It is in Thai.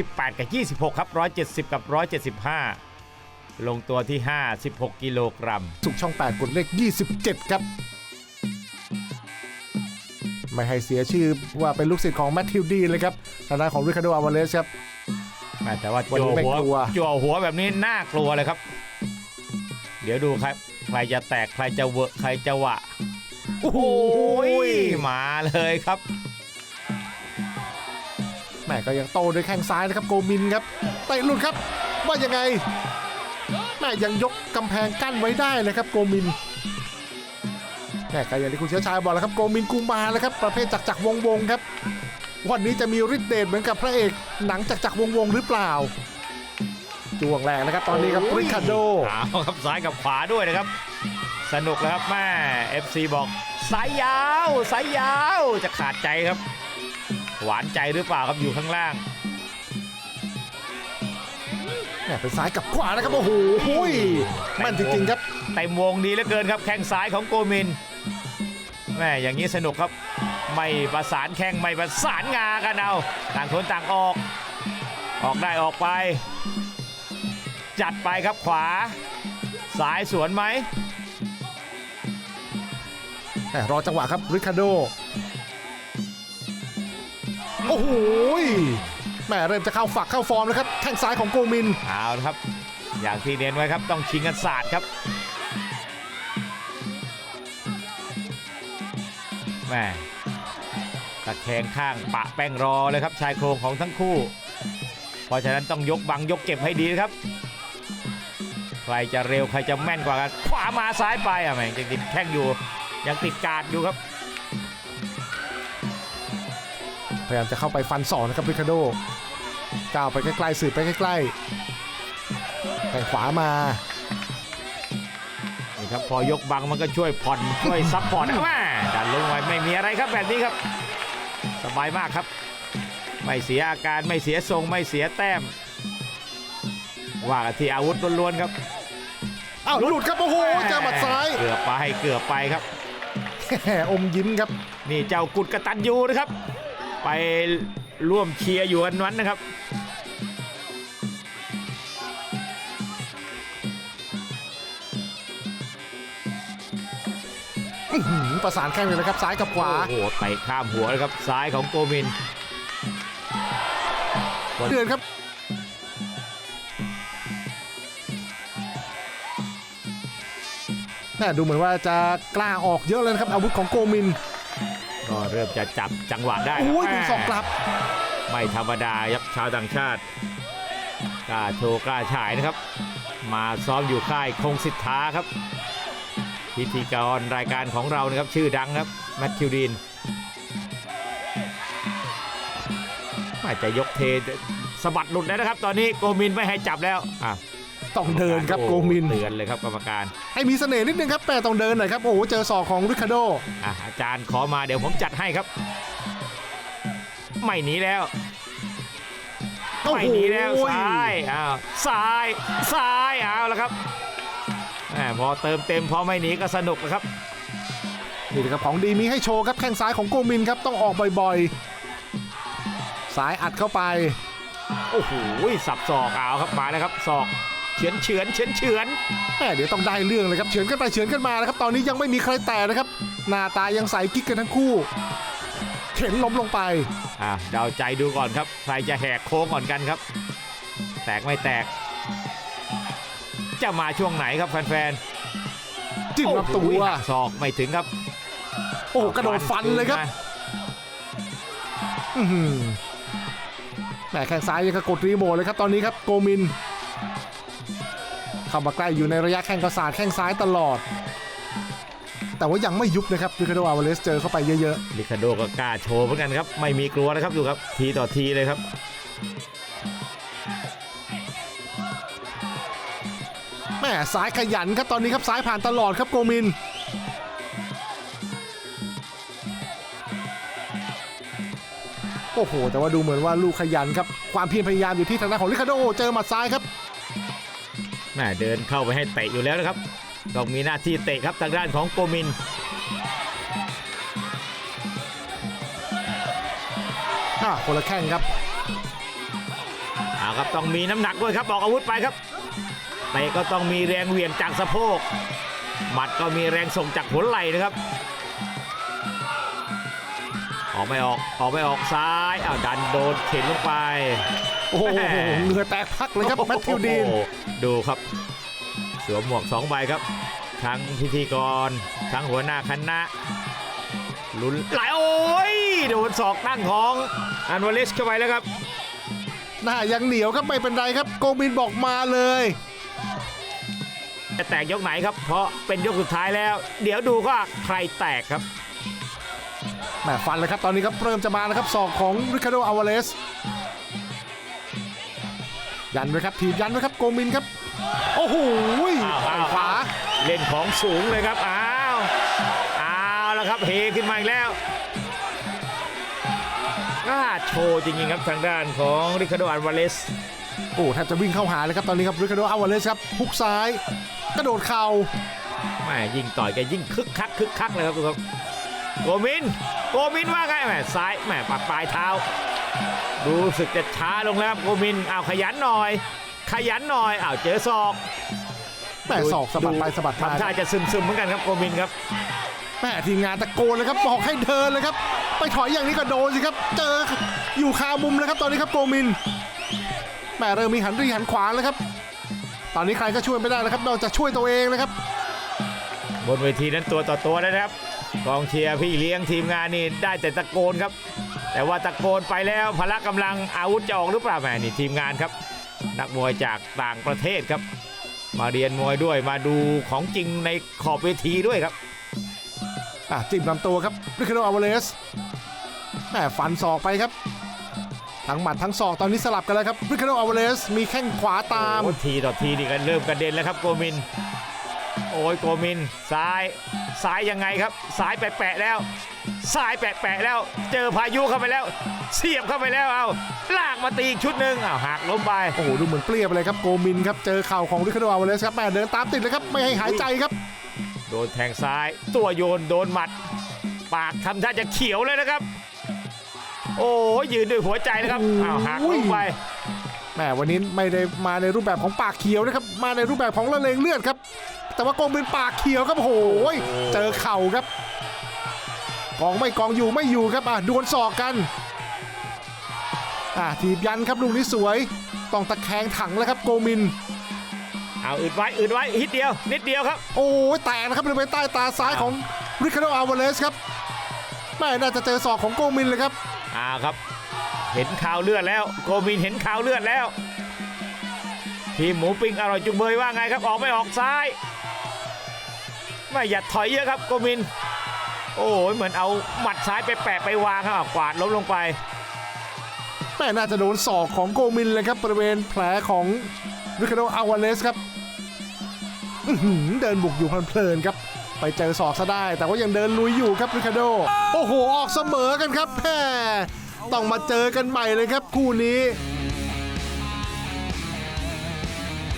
18 กับ 26 ครับ 170 กับ 175 ลงตัวที่56กิโลกรัม สุกช่อง 8กดเลข 27 ครับ ไม่ให้เสียชื่อว่าเป็นลูกศิษย์ของแมทธิวดีเลยครับทางด้านของริคาร์โดอาวาเลสครับ แม่แต่ว่าวันจั่นี้วไม่หัวกลัว จั่วหัวแบบนี้น่ากลัวเลยครับ เดี๋ยวดูครับ ใครจะแตกใครจะเวอะใครจะหวะ โอ้โหมาเลยครับ แม่ก็ยังโตด้วยแข้งซ้ายนะครับโกมินครับเตะหลุดครับ ว่ายังไงแม่ยังยกกำแพงกั้นไว้ได้นะครับโกมินแม่ก็อย่างที่คุณเชื้อชายบอกแล้วครับโกมินกูมาแล้วครับประเภทจักรจักรวงศ์วงศ์ครับ วันนี้จะมีฤทธิ์เดชเหมือนกับพระเอกหนังจักรจักรวงศ์วงศ์หรือเปล่าจวงแรงนะครับ ตอนนี้ครับริคาร์โดเอาครับซ้ายกับขวาด้วยนะครับ สนุกแล้วครับแม่ FC บอกสายยาวสายยาวจะขาดใจครับ หวานใจหรือเปล่าครับอยู่ข้างล่างแม่เป็นซ้ายกับขวานะครับโอ้โหหุ้ยแม่นจริงๆครับ เต็มวงดีเหลือเกินครับแข้งซ้ายของโกมินแม่อย่างนี้สนุกครับไม่ประสานแข้งไม่ประสานงากันเอาต่างคนต่างออก ออกได้ออกไป จัดไปครับขวาซ้ายสวนไหม แหม่รอจังหวะครับริคาร์โด โอ้โหแม่เริ่มจะเข้าฝักเข้าฟอร์มแล้วครับแข้งซ้ายของโกมินเอาละครับ อย่างที่เน้นไว้ครับต้องชิงกันศาสตร์ครับแม่ตะแคงข้างปะแป้งรอเลยครับชายโครงของทั้งคู่ เพราะฉะนั้นต้องยกบังยกเก็บให้ดีนะครับ ใครจะเร็วใครจะแม่นกว่ากันขวามาซ้ายไปอะแม่งยังติดแข้งอยู่ ยังติดการ์ดอยู่ครับ ยายามจะเข้าไปฟันศอกนะครับริคาร์โดก้าวไปใกล้ๆสืบไปใกล้ๆแข้งขวามานี่ครับพอยกบังมันก็ช่วยผ่อนช่วยซับพอร์ตแม่ดันลงไว้ไม่มีอะไรครับแบบนี้ครับ สบายมากครับ ไม่เสียอาการไม่เสียทรงไม่เสียแต้ม ว่ากันที่อาวุธล้วนๆครับอ้าวหลุดครับโอ้โหเจอหมัดซ้ายเกือบไปเกือบไปครับแหมอมยิ้มครับ นี่เจ้ากุดกระตันยูนะครับ ไปร่วมเชียร์อยู่อันนั้นนะครับ อื้อหือประสานแข้งเลยนะครับ ซ้ายกับขวา โอ้โหเตะข้ามหัวเลยครับซ้ายของโกมิน เดือนครับแม่ดูเหมือนว่าจะกล้าออกเยอะเลยนะครับ อาวุธของโกมิน ก็เริ่มจะจับจังหวะได้ครับโอ้ยดูแม่ศอกกลับ ไม่ธรรมดาครับชาวต่างชาติกล้าโชว์กล้าฉายนะครับ มาซ้อมอยู่ค่ายคงสิทธาครับ พิธีกรรายการของเรานะครับชื่อดังครับแมทธิวดีนไม่จะยกเทสะบัดหลุดแล้วนะครับ ตอนนี้โกมินไม่ให้จับแล้วอะ ต้องเดินครับโอ้โกมินเตือนเลยครับกรรมการ ให้มีเสน่ห์นิดนึงครับแม่ต้องเดินหน่อยครับโอ้โหเจอศอกของริคาร์โดอะอาจารย์ขอมาเดี๋ยวผมจัดให้ครับ ไม่หนีแล้วโอ้ไม่โหหนีแล้วซ้ายอ้าวซ้ายซ้ายเอาแล้วครับแหมพอเติมเต็มพอไม่หนีก็สนุกนะครับนี่นะครับของดีมีให้โชว์ครับแข้งซ้ายของโกมินครับต้องออกบ่อยๆซ้ายอัดเข้าไป โอ้โหสับศอกเอาครับมาแล้วครับศอก เฉือนเฉือนเฉือนเฉือนแม่เดี๋ยวต้องได้เรื่องเลยครับเฉือนกันไปเฉือนกันมานะครับ ตอนนี้ยังไม่มีใครแตะนะครับ หน้าตายังใสกิ๊กกันทั้งคู่ เข็นล้มลงไป อะเดาใจดูก่อนครับ ใครจะแหกโค้งก่อนกันครับ แตกไม่แตก จะมาช่วงไหนครับแฟนจิ้มๆลำตัวโอ้โหหักศอกไม่ถึงครับ โอ้โหกระโดดฟันเลยครับมาอื้อหือแหมแข้งซ้ายยังกระกดรีโมทเลยครับตอนนี้ครับโกมิน เข้ามาใกล้อยู่ในระยะแข้งกระสาดแข้งซ้ายตลอด แต่ว่ายังไม่ยุบนะครับริคาร์โดอาวาเลสเจอเข้าไปเยอะลิคาโดก็กล้าโชว์เหมือนกันครับ ไม่มีกลัวนะครับดูครับ ทีต่อทีเลยครับ ๆแหม่ซ้ายขยันครับตอนนี้ครับซ้ายผ่านตลอดครับโกมิน โอ้โห แต่ว่าดูเหมือนว่าลูกขยันครับ ความเพียรพยายามอยู่ที่ทางด้านของริคาร์โดเจอหมัดซ้ายครับ แม่เดินเข้าไปให้เตะอยู่แล้วนะครับต้องมีหน้าที่เตะครับทางด้านของโกมิน อะคนละแข้งครับครับต้องมีน้ำหนักด้วยครับออกอาวุธไปครับเตะก็ต้องมีแรงเหวี่ยงจากสะโพกหมัดก็มีแรงส่งจากหัวไหล่นะครับ ออกไม่ออกออกไม่ออกซ้ายอ้าวดันโดนเข็นลงไป โอ้โหแม่เหงื่อแตกพักเลยครับแมทธิวดีนโอ้โหดูครับ สวมหมวกสองใบครับ ทั้งพิธีกร ทั้งหัวหน้าคณะลุ้นไหลโอ้ยโดนศอกตั้งของอันวาเลสเข้าไปแล้วครับหน้ายังเหนียวครับไม่เป็นไรครับ โกมินบอกมาเลยจะแตกยกไหนครับ เพราะเป็นยกสุดท้ายแล้ว เดี๋ยวดูว่าใครแตกครับแหมฟันเลยครับตอนนี้ครับเริ่มจะมาแล้วครับศอกของริคาโดอาวาเลส ยันไว้ครับทีบยันไว้ครับโกมินครับ โอ้โหอ้าวไขอ้าวขวา เล่นของสูงเลยครับ อ้าวอ้าวแล้วครับเฮขึ้นมาอีกแล้วกล้าโชว์จริงๆครับทางด้านของริคาร์โดอันวาเลสโอ้แทบจะวิ่งเข้าหาเลยครับตอนนี้ครับริคาโดอาวาเลสครับฮุกซ้าย กระโดดเข่าแม่ยิ่งต่อยแกยิ่งคึกคักคึกคักเลยครับดูครับโกมิน โกมินว่าไงแม่ซ้ายแม่ปัดปลายเท้า ดูสึกจะช้าลงแล้วครับโกมินอ้าวขยันหน่อย ขยันหน่อยอ้าวเจอศอกแม่ศอกสะบัดไปสะบัดมาทำท่าจะซึมๆเหมือนกันครับโกมินครับแม่ทีมงานตะโกนเลยครับบอกให้เดินเลยครับ ไปถอยอย่างนี้ก็โดนสิครับ เจออยู่คามุมเลยครับตอนนี้ครับโกมินแม่เริ่มมีหันรีหันขวาแล้วครับ ตอนนี้ใครก็ช่วยไม่ได้แล้วครับนอกจากช่วยตัวเองนะครับ บนเวทีนั้นตัวต่อตัวนะครับ กองเชียร์พี่เลี้ยงทีมงานนี่ได้แต่ตะโกนครับ แต่ว่าตะโกนไปแล้วพละกำลังอาวุธจะออกหรือเปล่าแหมนี่ทีมงานครับ นักมวยจากต่างประเทศครับ มาเรียนมวยด้วยมาดูของจริงในขอบเวทีด้วยครับอะจิ้มลำตัวครับริคาโดอาวาเลสแหมฟันศอกไปครับ ทั้งหมัดทั้งศอกตอนนี้สลับกันแล้วครับริคาโดอาวาเลสมีแข้งขวาตามโอ้ทีต่อทีนี่กันเริ่มกระเด็นแล้วครับโกมิน โอ้ยโกมินซ้ายซ้ายยังไงครับซ้ายแปะๆแล้วซ้ายแปะๆแล้ว เจอพายุเข้าไปแล้ว เสียบเข้าไปแล้วเอาลากมาตีอีกชุดหนึ่งอ้าวหักล้มไปโอ้โหดูเหมือนเปรี้ยไปเลยครับโกมินครับเจอเข่าของริคาโดอาวาเลสครับแม่เดินตามติดเลยครับไม่ให้หายใจครับ โดนแทงซ้ายตัวโยนโดนหมัด ปากทำท่าจะเขียวเลยนะครับ โอ้ยยืนด้วยหัวใจนะครับอ้าวหักลงไปแหมวันนี้ไม่ได้มาในรูปแบบของปากเขียวนะครับ มาในรูปแบบของละเลงเลือดครับ แต่ว่าโกงเป็นปากเขียวครับโอ้โหยเจอเข่าครับ กองไม่กองอยู่ไม่อยู่ครับอะดวลศอกกันอะทีบยันครับลูกนี้สวย ต้องตะแคงถังแล้วครับโกมิน เอาอึดไว้อึดไว้นิดเดียว นิดเดียวครับ โอ้ยแตกนะครับบริเวณใต้ตาซ้ายของริคาโดอาวาเลสครับแม่น่าจะเจอศอกของโกมินเลยครับอ่าครับ เห็นข่าวเลือดแล้ว โกมินเห็นข่าวเลือดแล้วทีมหมูปิ้งอร่อยจุงเบยว่าไงครับออกไม่ออกซ้าย ไม่อย่าถอยเยอะครับโกมิน โอ้ยเหมือนเอาหมัดซ้ายไปแปะไปวางครับกวาดล้มลงไปแม่น่าจะโดนศอกของโกมินเลยครับบริเวณแผลของริคาโดอาวาเลสครับเดินบุกอยู่เพลินๆครับ ไปเจอศอกซะได้ แต่ว่ายังเดินลุยอยู่ครับริคาโด โอ้โห ออกเสมอกันครับแม่ต้องมาเจอกันใหม่เลยครับคู่นี้